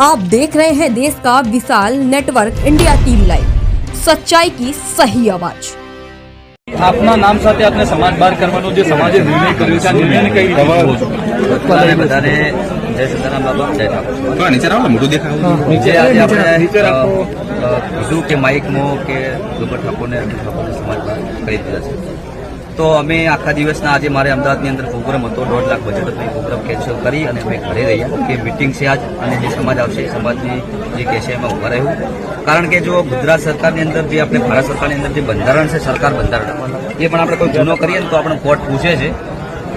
आप देख रहे हैं देश का विशाल नेटवर्क इंडिया टीवी लाइव सच्चाई की सही आवाज આપના નામ સાથે આપને સમાજ બહાર કરવાનો જે સમાજે નિર્ણય કર્યો છે આ નિર્ણયને કઈ રીતે જુઓ છો? બધાને બધાને જય સીતારામ બાબા જય ઠાકોર થોડા નીચે રાવો ને મોટું દેખાય નીચે આજે આપણે નીચે રાખો. અ, અ, કીધું કે માઇકમાં કે ગોબર ઠાકોરને અર્જુન ઠાકોરને સમાજ બહાર કરી દીધા છે તો અમે આખા દિવસના આજે મારે અમદાવાદની અંદર પ્રોગ્રામ હતો. દોઢ લાખ બજેટ હતો. એ પ્રોગ્રામ કેન્સલ કરી અને અમે ઘરે રહ્યા. કે મિટિંગ છે આજ અને જે સમાજ આવશે એ સમાજની જે કહેશે એમાં ઊભા રહ્યું કારણ કે જો ગુજરાત સરકારની અંદર જે આપણે ભારત સરકારની અંદર જે બંધારણ છે, સરકાર બંધારણ, એ પણ આપણે કોઈ ગુનો કરીએ ને તો આપણે કોર્ટ પૂછે છે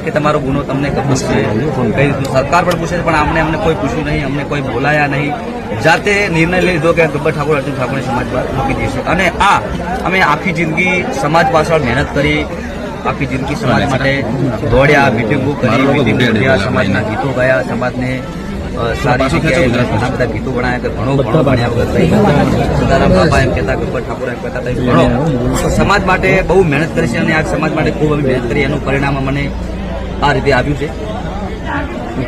કે તમારો ગુનો તમને ખબર છે. કઈ સરકાર પણ પૂછે છે, પણ અમને અમને કોઈ પૂછ્યું નહીં, અમને કોઈ બોલાયા નહીં. જાતે નિર્ણય લીધો કે ગબ્બર ઠાકોર, અર્જુન ઠાકોરને સમાજ બહાર મૂકી દઈશું. અને આ, અમે આખી જિંદગી સમાજ પાછળ મહેનત કરી આખી જિંદગી સમાજ માટે દોડ્યા મિટિંગો કરી મિટિંગ સમાજના ગીતો ગાયા સમાજને સારી જગ્યાએ ઘણા બધા ગીતો ભણાયા કે ઘણો ઘણો ભણ્યા વગર સદારામ બાપા એમ કહેતા ગબ્બર ઠાકોર એમ કહેતા ભણો તો સમાજ માટે બહુ મહેનત કરી છે અને આ સમાજ માટે ખૂબ અમે મહેનત કરી એનું પરિણામ મને આ રીતે આવ્યું છે.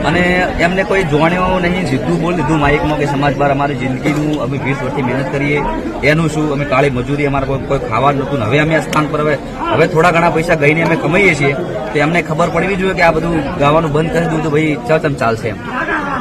અને એમને કોઈ જોણ્યો નહીં સીધું બોલ લીધું માઇકમાં કે સમાજ બહાર અમારી જિંદગીનું અમે વીસ વર્ષથી મહેનત કરીએ, એનું શું, અમે કાળી મજૂરી, અમારે કોઈ કોઈ ખાવાનું નહોતું. હવે અમે આ સ્થાન પર, હવે હવે થોડા ઘણા પૈસા ગઈને અમે કમાઈએ છીએ, તો એમને ખબર પડવી જોઈએ કે આ બધું ગાવાનું બંધ કરી દીધું તો ભાઈ ચમ ચાલશે એમ.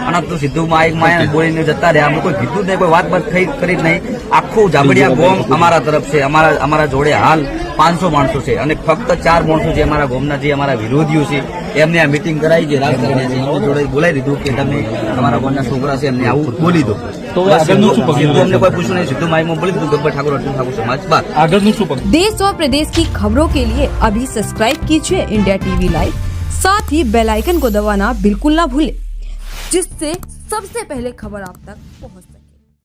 અને તું સીધું માઇક માં બોલીને જતા રહ્યા અમે કોઈ કીધું જ નહીં કોઈ વાત બાત થઈ કરી જ નહીં આખું જાબડિયા ગોમ અમારા તરફ છે અમારા અમારા જોડે હાલ પાંચસો માણસો છે અને ફક્ત ચાર માણસો છે અમારા ગોમના જે અમારા વિરોધીઓ છે એમને આ મિટિંગ કરાવી છે રાજકારણીએ છે એમની જોડે બોલાવી દીધું કે તમે તમારા ગોમના છોકરા છે એમને આવું બોલી દો તો આગળનું શું પગલું? સીધું અમને કોઈ પૂછ્યું નહીં સીધું માઇકમાં બોલી દીધું ગબ્બર ઠાકોર અર્જુન ઠાકોર સમાજ બાદ આગળનું શું પગલું? देश और प्रदेश की खबरों के लिए अभी सब्सक्राइब कीजिए इंडिया टीवी लाइव साथ ही बेल आइकन को दबाना बिल्कुल ना भूलें जिससे सबसे पहले खबर आप तक पहुंच सके